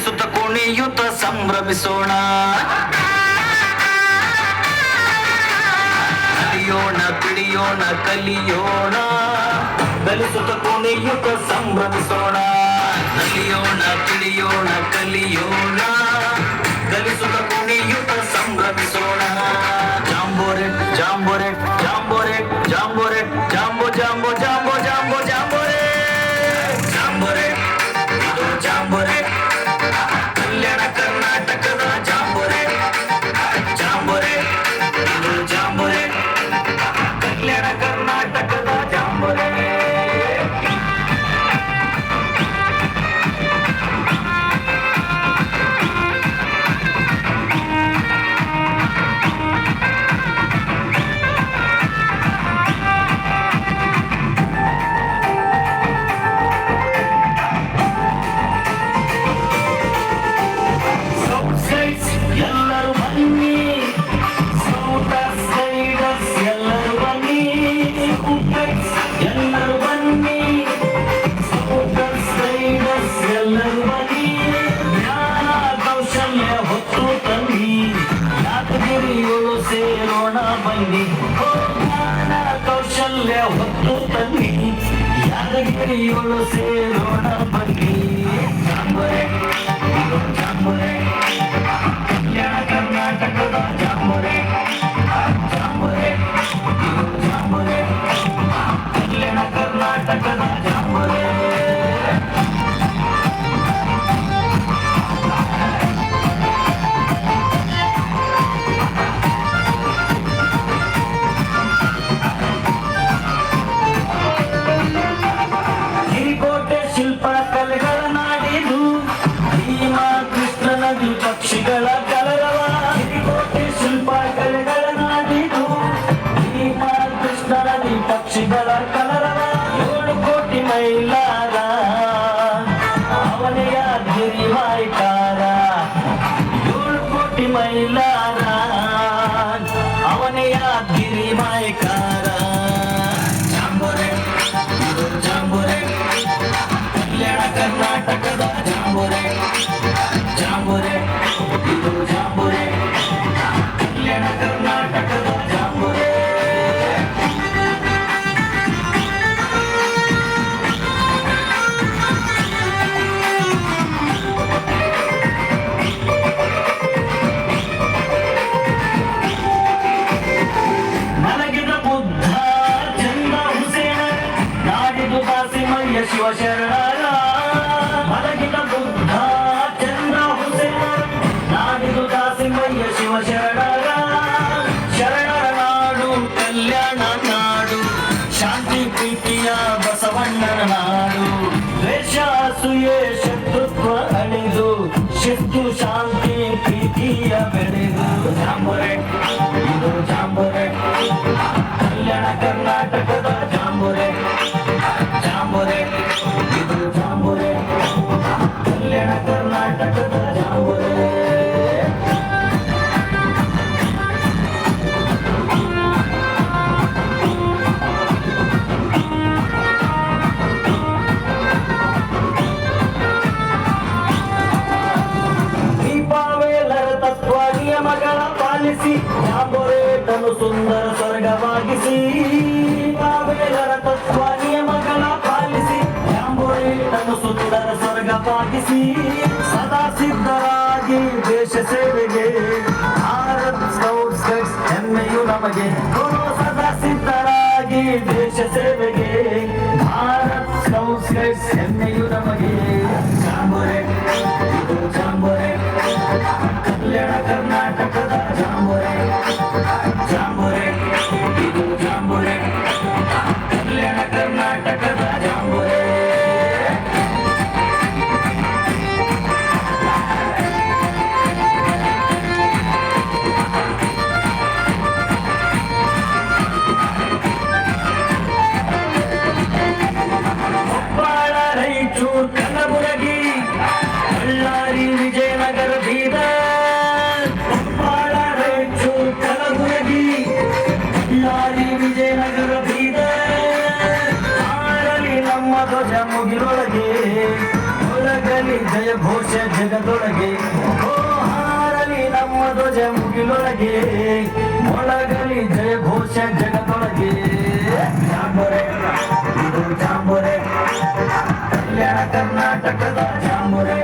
ಧರಿಸುತ್ತ ಕುಣಿಯುತ್ತ ಸಂಭ್ರಮಿಸೋಣ. ಕಲಿಯೋಣ. ಪಿಡಿಯೋಣ ಕಲಿಯೋಣ ಕಲಿಸುತ್ತ ಕುಣಿಯುತ್ತ ಸಂಭ್ರಮಿಸೋಣ. ಕಲಿಯೋಣ. ತಿಳಿಯೋಣ ಕಲಿಯೋಣ ಕಲಿಸುತ್ತ ಕುಣಿಯುತ್ತ ಸಂಭ್ರಮಿಸೋಣ. แล้วหัวตันนี้อยากได้กินอยู่แล้วเสียรอดับบันนี้จำไว้จำไว้ยากันนาตะกัน மயிலா ನಿಯಮಗಳ ಪಾಲಿಸಿ ಜಾಂಬೋರೇಟನು ಸುಂದರ ಸ್ವರ್ಗವಾಗಿಸಿ. ಸ್ವರ್ಗವಾಗಿಸಿ ಸದಾ ಸಿದ್ಧರಾಗಿ ದೇಶ ಸೇವೆಗೆ ಭಾರತ್ ಸ್ಕೌಟ್ಸ್ ಹೆಮ್ಮೆಯು ನಮಗೆ. ಗುರು ಸದಾ ಸಿದ್ಧರಾಗಿ ದೇಶ ಸೇವೆಗೆ ಭಾರತ್ ಸ್ಕೌಟ್ಸ್ ಹೆಮ್ಮೆಯು ಮೈಸೂರು ಕಲಬುರಗಿ ಬಳ್ಳಾರಿ ವಿಜಯನಗರ ಬೀದರ್ ಕೊಪ್ಪಳ ರಾಯಚೂರು ಕಲಬುರಗಿ ಬಳ್ಳಾರಿ ವಿಜಯನಗರ ಬೀದರ್ ಆಡಲಿ ನಮ್ಮ ಧ್ವಜ ಮುಗಿಲೊಳಗೆ ಹೊರಗಲಿ ಜಯ ಘೋಷ ಜಗದೊಳಗೆ ಓ ಹಾರಲಿ ನಮ್ಮ ಧ್ವಜ ಮುಗಿಲೊಳಗೆ ಒಳಗಲಿ ಜಯ ಘೋಷ ಜಗದೊಳಗೆ ಜಾಂಬೋರೆ ಇದು ಜಾಂಬೋರೆ కళ్యాణ కర్ణాటకದ జాంబురే